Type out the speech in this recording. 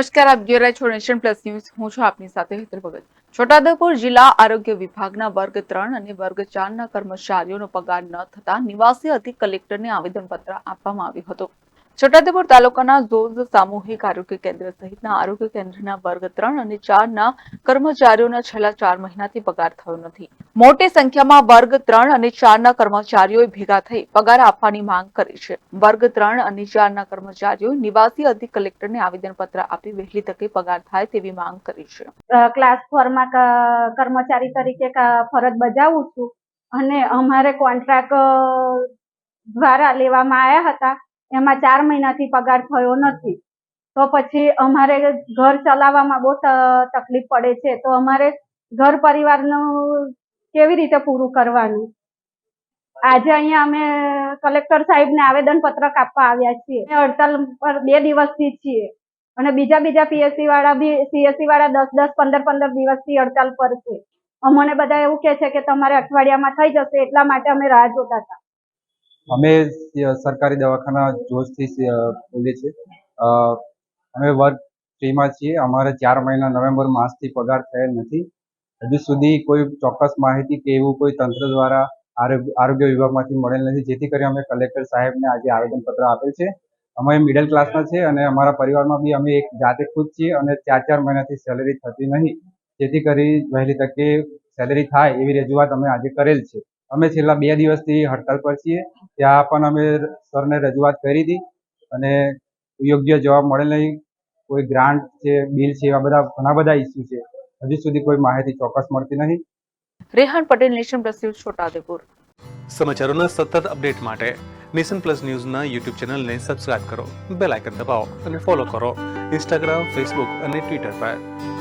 નમસ્કાર, આપ જોઈ રહ્યા છો નેશન પ્લસ ન્યૂઝ હું છું આપની સાથે હેતલ ભગત. છોટાઉદેપુર જિલ્લા આરોગ્ય વિભાગના વર્ગ ત્રણ અને વર્ગ ચારના કર્મચારીઓનો પગાર ન થતા નિવાસી અધિક કલેક્ટરને આવેદનપત્ર આપવામાં આવ્યું હતું. છોટાઉદેપુર તાલુકાના ઝોઝ સામૂહિક આરોગ્ય કેન્દ્ર સહિતના આરોગ્ય કેન્દ્રના વર્ગ ત્રણ અને ચારના કર્મચારીઓના છેલ્લા ચાર મહિનાથી પગાર થયો નથી. મોટી સંખ્યામાં વર્ગ ત્રણ અને ચારના કર્મચારીઓએ ભેગા થઈ પગાર આપવાની માંગ કરી છે. વર્ગ ત્રણ અને ચારના કર્મચારીઓ નિવાસી અધિક કલેક્ટરને આવેદનપત્ર આપી વહેલી તકે પગાર થાય તેવી માંગ કરી છે. ક્લાસ ફોરમાં કર્મચારી તરીકે ફરજ બજાવું છું અને અમારે કોન્ટ્રાક્ટ દ્વારા લેવામાં આવ્યા હતા. એમાં ચાર મહિનાથી પગાર થયો નથી. તો પછી અમારે ઘર ચલાવવામાં બહુ તકલીફ પડે છે. તો અમારે ઘર પરિવારનું કેવી રીતે પૂરું કરવાનું? આજે અહીંયા અમે કલેક્ટર સાહેબને આવેદન પત્રક આપવા આવ્યા છીએ. હડતાલ પર બે દિવસથી છીએ. અને બીજા બીજા પીએસસી વાળા બી સીએસસી વાળા દસ દસ, પંદર પંદર દિવસથી હડતાલ પર છે. અમને બધા એવું કહે છે કે તમારે અઠવાડિયામાં થઈ જશે, એટલા માટે અમે રાહ જોતા હતા. અમે સરકારી દવાખાના જોશથી બોલીએ છીએ. અમે વર્ક ફ્રીમાં છીએ. અમારે ચાર મહિના નવેમ્બર માસથી પગાર થયેલ નથી. હજુ સુધી કોઈ ચોક્કસ માહિતી કે એવું કોઈ તંત્ર દ્વારા આરોગ્ય આરોગ્ય વિભાગમાંથી મળેલ નથી. જેથી કરી અમે કલેક્ટર સાહેબને આજે આવેદનપત્ર આપેલ છે. અમે મિડલ ક્લાસના છે અને અમારા પરિવારમાં બી અમે એક જાતે ખુદ છીએ અને ચાર ચાર મહિનાથી સેલેરી થતી નહીં જેથી કરી વહેલી તકે સેલેરી થાય એવી રજૂઆત અમે આજે કરેલ છે. અમે છેલ્લા બે દિવસથી હડતાલ પર છીએ. ત્યાં પણ અમે સરને રજૂઆત કરી હતી અને યોગ્ય જવાબ મળેલ નહીં. કોઈ ગ્રાન્ટ છે બિલ છે એવા બધા ઘણા બધા ઇસ્યુ છે. હજુ સુધી કોઈ માહિતી ચોક્કસ મળતી નહીં Rehan Patel nation plus news Chhota Udepur. સમાચારોના સતત અપડેટ માટે નેશન પ્લસ ન્યૂઝના યુટ્યુબ ચેનલને સબસ્ક્રાઇબ કરો બેલ આઇકન દબાવો અને ફોલો કરો ઇન્સ્ટાગ્રામ ફેસબુક અને ટ્વિટર પર.